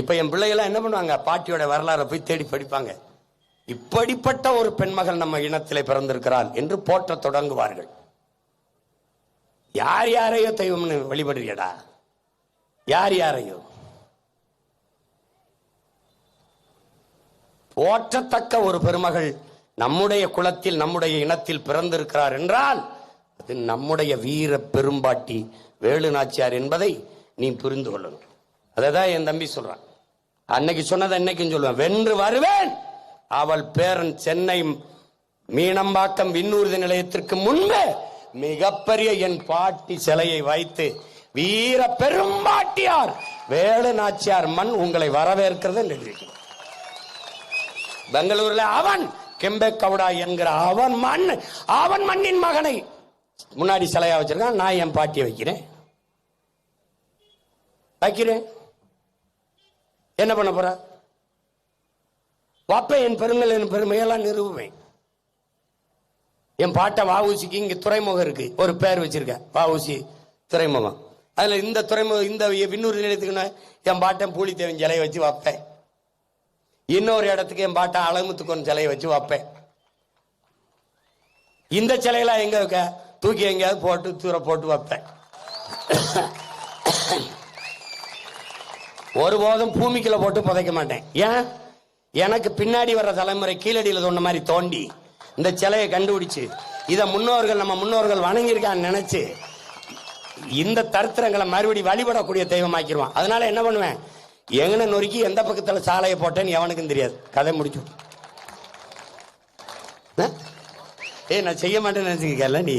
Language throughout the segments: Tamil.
இப்ப என் பிள்ளைகள்லாம் என்ன பண்ணுவாங்க? பாட்டியோட வரலாறை போய் தேடி படிப்பாங்க. இப்படிப்பட்ட ஒரு பெண்மகள் நம்ம இனத்திலே பிறந்திருக்கிறாள் என்று போற்ற தொடங்குவார்கள். யார் யாரையோ தெய்வம்னு வழிபடுறியடா யார் யாரையோ? போற்றத்தக்க ஒரு பெருமகள் நம்முடைய குலத்தில் நம்முடைய இனத்தில் பிறந்திருக்கிறார் என்றால் அது நம்முடைய வீர பெரும்பாட்டி வேலு நாச்சியார் என்பதை நீ புரிந்து கொள்ளணும். அதை தான் என் தம்பி சொல்றான். அன்னைக்கு சொன்னதை இன்னைக்கும் சொல்லுவேன். வென்று வருவேன். அவள் பேரன் சென்னை மீனம்பாக்கம் விண்ணூர்தி நிலையத்திற்கு முன்பே மிகப்பெரிய என் பாட்டி சிலையை வைத்து வீர பெரும்பாட்டியார் வேலு நாச்சியார் மண் உங்களை வரவேற்கிறது என்று எழுதியிருக்கிறார். பெங்களூர்ல அவன் கெம்பே கவுடா என்கிற அவன் மண் அவன் மண்ணின் மகனை முன்னாடி சிலையா வச்சிருக்கான். நான் என் பாட்டியை வைக்கிறேன். வைக்கிறேன். என்ன பண்ண போற? வாப்ப என் பெருங்கள் என் பெருமையெல்லாம் நிறுவுவேன். என் பாட்டை வாவூசிக்கு இங்க துறைமுகம் இருக்கு. ஒரு பேர் வச்சிருக்கேன் வாவூசி துறைமுகம். அதுல இந்த துறைமுகம் இந்த விண்ணூர் நிலையத்துக்குன்னு என் பாட்டன் பூலித்தேவன் சிலையை வச்சு வைப்பேன். இன்னொரு இடத்துக்கு என் பாட்டன் அழகுமுத்துக்கொன் சிலையை வச்சு வைப்பேன். இந்த சிலையெல்லாம் எங்க வைக்க? தூக்கி எங்கேயாவது போட்டு தூர போட்டு வைப்பேன். ஒருபோதும் பூமிக்குள்ள போட்டு புதைக்க மாட்டேன். ஏன்? எனக்கு பின்னாடி வர்ற தலைமுறை கீழடியில் சொன்ன மாதிரி தோண்டி இந்த சிலையை கண்டுபிடிச்சு இதை முன்னோர்கள் நம்ம முன்னோர்கள் வணங்கியிருக்கான்னு நினைச்சு இந்த தரித்திரங்களை மறுபடி வழிபடக்கூடிய தெய்வமாக்கிடுவான். அதனால என்ன பண்ணுவேன்? எங்கன நொறுக்கி எந்த பக்கத்தில் சாலையை போட்டேன்னு எவனுக்கும் தெரியாது. கதை முடிச்சு ஆ? ஏய் நான் செய்ய மாட்டேன்னு நினைச்சுக்கல நீ?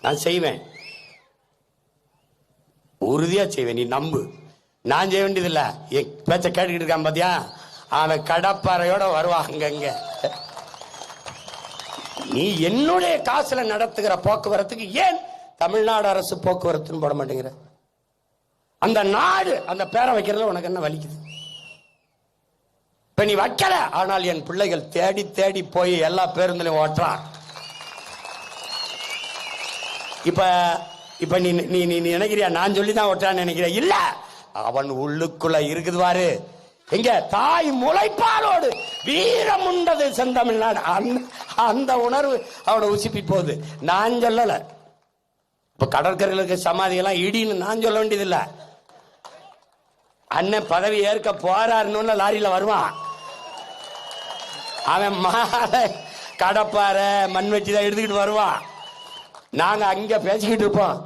நான் செய்வேன். உறுதியா செய்வேன் நீ நம்பு. நான் செய்ய வேண்டியதில்ல. என் பேச்ச கேட்டுக்கிட்டு இருக்கான் பாத்தியா? அவன் கடப்பாறையோட வருவாங்க அங்கங்க நீ என்னுடைய காசுல நடத்துகிற போக்குவரத்துக்கு ஏன் தமிழ்நாடு அரசு போக்குவரத்துன்னு போட மாட்டேங்கிற? அந்த நாடு அந்த பேரை வைக்கிறதுல உனக்கு என்ன வலிக்குது? இப்ப நீ வைக்கல ஆனால் என் பிள்ளைகள் தேடி தேடி போய் எல்லா பேருந்துலையும் ஓட்டுறான். இப்ப இப்ப நீ நீ நீ நினைக்கிறியா? நான் சொல்லி தான் ஒட்டான்னு நினைக்கிறேன் இல்ல. அவன் உள்ளுக்குள்ள இருக்குது பாரு. எங்க? தாய் முளைப்பாலோடு வீரம் உண்டது செந்தமிழ்நாடு. அந்த அந்த உணர்வு அவனை உசுப்பி போகுது. நான் சொல்லல. இப்ப கடற்கரையில் இருக்க சமாதி எல்லாம் இடின்னு நான் சொல்ல வேண்டியதில்லை. அண்ணன் பதவி ஏற்க போறாருன்னு லாரியில வருவான். அவன் மாலை கடப்பாறை மண்வெட்டி தான் எடுத்துக்கிட்டு வருவான். நாங்க அங்க பேசிக்கிட்டு இருப்போம்.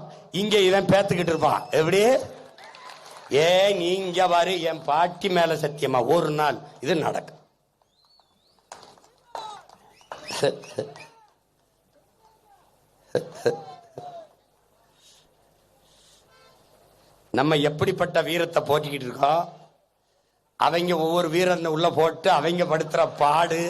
இங்க இவன் பேத்துக்கிட்டு இருப்பான். எப்படி? ஏ நீங்க பாரு. என் பாட்டி மேல சத்தியமா ஒரு நாள் இது நடக்கும். நம்ம எப்படிப்பட்ட வீரத்தை போட்டிக்கிட்டு இருக்கோம்? அவங்க ஒவ்வொரு வீரன் உள்ள போட்டு அவங்க படுத்துற பாடு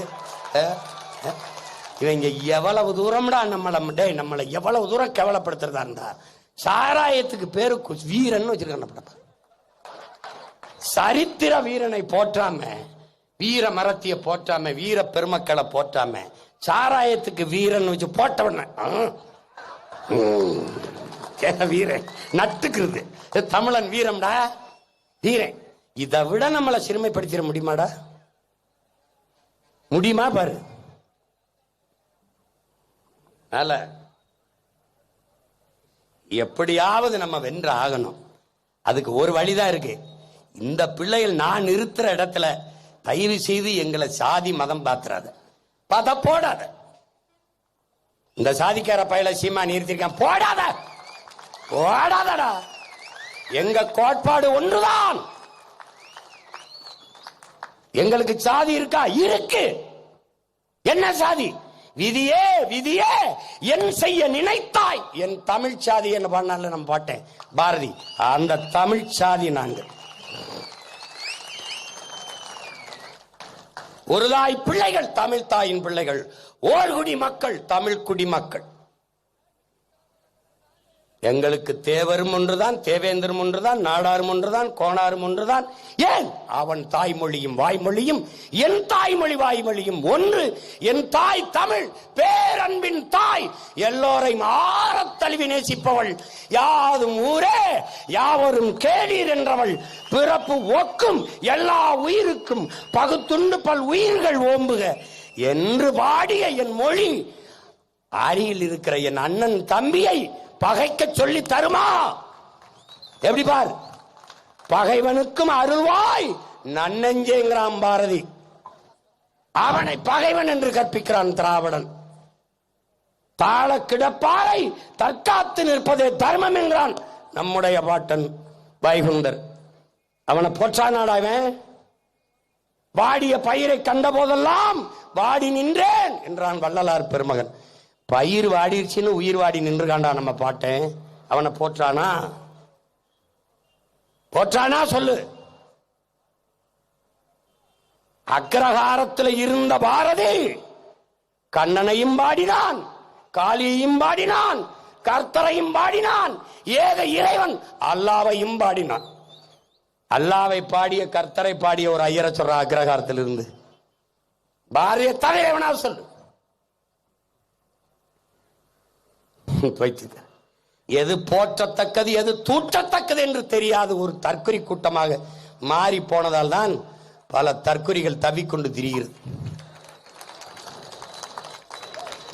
இவங்க எவ்வளவு தூரம்டா நம்மளை டே நம்மளை எவ்வளவு தூரம் கேவலப்படுத்துறதா இருந்தா சாராயத்துக்கு பேரு கு- வீரன்னு வச்சிருக்காங்க சரித்திர வீரனை போற்றாம வீர மரத்திய போற்றாம வீர பெருமக்களை போற்றாம சாராயத்துக்கு வீரன் வச்சு போட்டவன வீரன் நட்டுக்கிறது. தமிழன் வீரம்டா. வீரன் இதை விட நம்மளை சிறுமைப்படுத்திட முடியுமாடா? முடியுமா பாரு. அதனால எப்படியாவது நம்ம வென்று ஆகணும் அதுக்கு ஒரு வழிதான் இருக்கு. இந்த பிள்ளைகள் நான் நிறுத்துற இடத்துல தயவு செய்து எங்களை சாதி மதம் பாத்துறாத. பார்த்தா போடாத. இந்த சாதிக்கார பயில சீமா நிறுத்திருக்கேன். போடாத. போடாதடா. எங்க கோட்பாடு ஒன்றுதான். எங்களுக்கு சாதி இருக்கா? இருக்கு. என்ன சாதி? விதியே விதியே. என் செய்ய நினைத்தாய். என் தமிழ் சாதி என்ன பண்ணால நம்ம பாட்டேன். பாரதி அந்த தமிழ் சாதி நாங்கள். ஒரு தாய் பிள்ளைகள் தமிழ் தாயின் பிள்ளைகள். ஓர்குடி மக்கள் தமிழ் குடி மக்கள். எங்களுக்கு தேவரும் ஒன்றுதான் தேவேந்திரம் ஒன்றுதான் நாடாரும் ஒன்றுதான் கோணாரும் ஒன்றுதான். ஏன்? அவன் தாய்மொழியும் வாய்மொழியும் என் தாய்மொழி வாய்மொழியும் ஒன்று. என் தாய் தமிழ் பேரன்பின் தாய். எல்லோரையும் ஆறத் தழுவி நேசிப்பவள். யாதும் ஊரே யாவரும் கேளீர் என்றவள். பிறப்பு ஒக்கும் எல்லா உயிருக்கும். பகுத்துண்டு பல் உயிர்கள் ஓம்புக. என்று பாடிய என் மொழி அருகில் இருக்கிற என் அண்ணன் தம்பியை பகைக்க சொல்லி தருமா? எப்படி பார்? பகைவனுக்கும் அருள்வாய் நன்னெஞ்சேங்கிறான் பாரதி. அவனை பகைவன் என்று கற்பிக்கிறான் திராவிடன். தாழ கிடப்பாலை தற்காத்து நிற்பதே தர்மம் என்கிறான் நம்முடைய பாட்டன் வைகுந்தர். அவனை போற்றானாடா வாடிய பயிரை கண்ட போதெல்லாம் வாடி நின்றேன் என்றான் வள்ளலார் பெருமகன். பயிர் வாடிருச்சுன்னு உயிர் வாடி நின்று காண்டா நம்ம பாட்டேன் அவனை போற்றானா? போற்றானா சொல்லு. அக்ரஹாரத்தில் இருந்த பாரதி கண்ணனையும் பாடினான் காளியையும் பாடினான் கர்த்தரையும் பாடினான் ஏக இறைவன் அல்லாவையும் பாடினான் அல்லாவை பாடிய கர்த்தரை பாடிய ஒரு ஐயரை சொல்ற அக்ரஹாரத்திலிருந்து. பாரதிய தலைவனா சொல்லு. வைத்துக்க எது போற்றத்தக்கது எது தூற்றத்தக்கது என்று தெரியாத ஒரு தற்கொலை கூட்டமாக மாறி போனதால் தான் பல தற்கொலைகள் தவிக்கொண்டு திரிகிறது.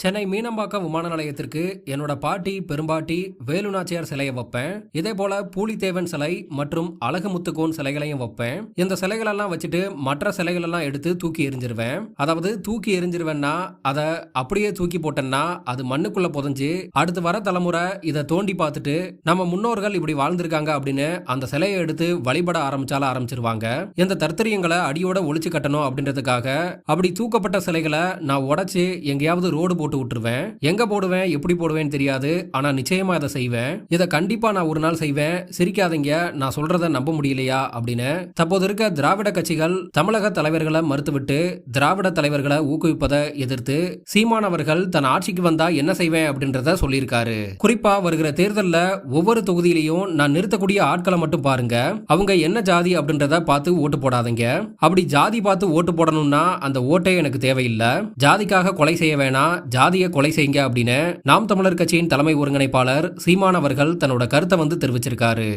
சென்னை மீனம்பாக்கம் விமான நிலையத்திற்கு என்னோட பாட்டி பெரும்பாட்டி வேலுநாச்சியார் சிலையை வைப்பேன். இதே போல பூலித்தேவன் சிலை மற்றும் அழகுமுத்துக்கோன் சிலைகளையும் வைப்பேன். இந்த சிலைகளெல்லாம் வச்சுட்டு மற்ற சிலைகள் எல்லாம் எடுத்து தூக்கி எரிஞ்சிருவேன் அதாவது தூக்கி எரிஞ்சிருவேன்னா அதை அப்படியே தூக்கி போட்டேன்னா அது மண்ணுக்குள்ள புதஞ்சு அடுத்து வர தலைமுறை இதை தோண்டி பார்த்துட்டு நம்ம முன்னோர்கள் இப்படி வாழ்ந்திருக்காங்க அப்படின்னு அந்த சிலையை எடுத்து வழிபட ஆரம்பிச்சால ஆரம்பிச்சிருவாங்க. இந்த தர்த்தரியங்களை அடியோட ஒழிச்சு கட்டணும் அப்படின்றதுக்காக அப்படி தூக்கப்பட்ட சிலைகளை நான் உடைச்சு எங்கேயாவது ரோடு போட்டு விட்டுருவேன். எங்க போடுவேன்? எப்படி போடுவேன்னு தெரியாது. ஆனா நிச்சயமா இதை செய்வேன். இதை கண்டிப்பா நான் ஒரு நாள் செய்வேன். சிரிக்காதீங்க. நான் சொல்றத நம்ப முடியலையா? அப்படின்னு. தற்போது இருக்க திராவிட கட்சிகள் தமிழக தலைவர்களை மறுத்துவிட்டு திராவிட தலைவர்களை ஊக்குவிப்பதை எதிர்த்து சீமான் அவர்கள் தன் ஆட்சிக்கு வந்தா என்ன செய்வேன்? அப்படின்றத சொல்லியிருக்காரு. குறிப்பா வருகிற தேர்தலில் ஒவ்வொரு தொகுதியிலையும் நான் நிறுத்தக்கூடிய ஆட்களை மட்டும் பாருங்க. அவங்க என்ன ஜாதி அப்படின்றத பார்த்து ஓட்டு போடாதீங்க. அப்படி ஜாதி பார்த்து ஓட்டு போடணும்னா அந்த ஓட்டே எனக்கு தேவையில்லை. ஜாதிக்காக கொலை செய்ய வேணாம். ஜாதியை கொலை செய்யுங்க அப்படின்னு நாம் தமிழர் கட்சியின் தலைமை ஒருங்கிணைப்பாளர் சீமான் அவர்கள் தன்னோட கருத்தை வந்து தெரிவிச்சிருக்காரு.